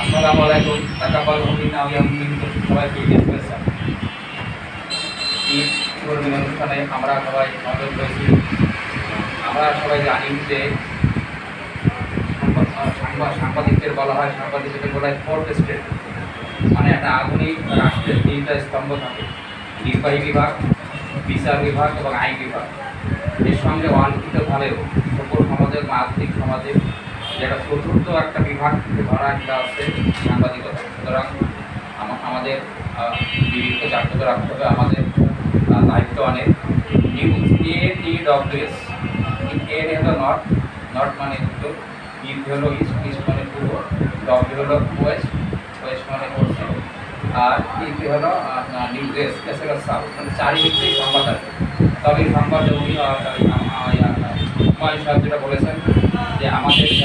আসসালামু আলাইকুম তাকাব্বাল মিন্না ওয়া মিনকুম সবাইকে শুভেচ্ছা ঈদ কর্মী অনুষ্ঠানে আমরা সবাই মদত হয়েছি আমরা সবাই জানি যে সাংবাদিকদের বলা হয়, সাংবাদিকদের বলা হয় ফোর্থ স্টেট। মানে একটা আধুনিক রাষ্ট্রের তিনটা স্তম্ভ থাকে। নির্বাহী বিভাগ, বিচার বিভাগ এবং আইন বিভাগ। এর সঙ্গে অলিখিতভাবেও সকল সমাজের বা আধুনিক সমাজে যেটা চতুর্থ একটা বিভাগকে ধরা একটা আছে সাংবাদিকতা। সুতরাং আমা- আমাদের বিবেককে জাগ্রত রাখতে হবে। আমাদের দায়িত্ব অনেক। নিউজ এ, টি ডব্লিউএস এ হলো নর্থ নর্থ মানে উত্তর। ইট হলো ইস্ট ইস্ট মানে পূর্ব। ডব্লিউ হলো ওয়েস্ট ওয়েস্ট মানে পশ্চিম। আর ইটি হলো নিউজ এস এস হলো সাউথ। মানে চারিদিকেই সংবাদ আছে। তবে সংবাদ উনি সাহেব যেটা বলেছেন যে আমাদের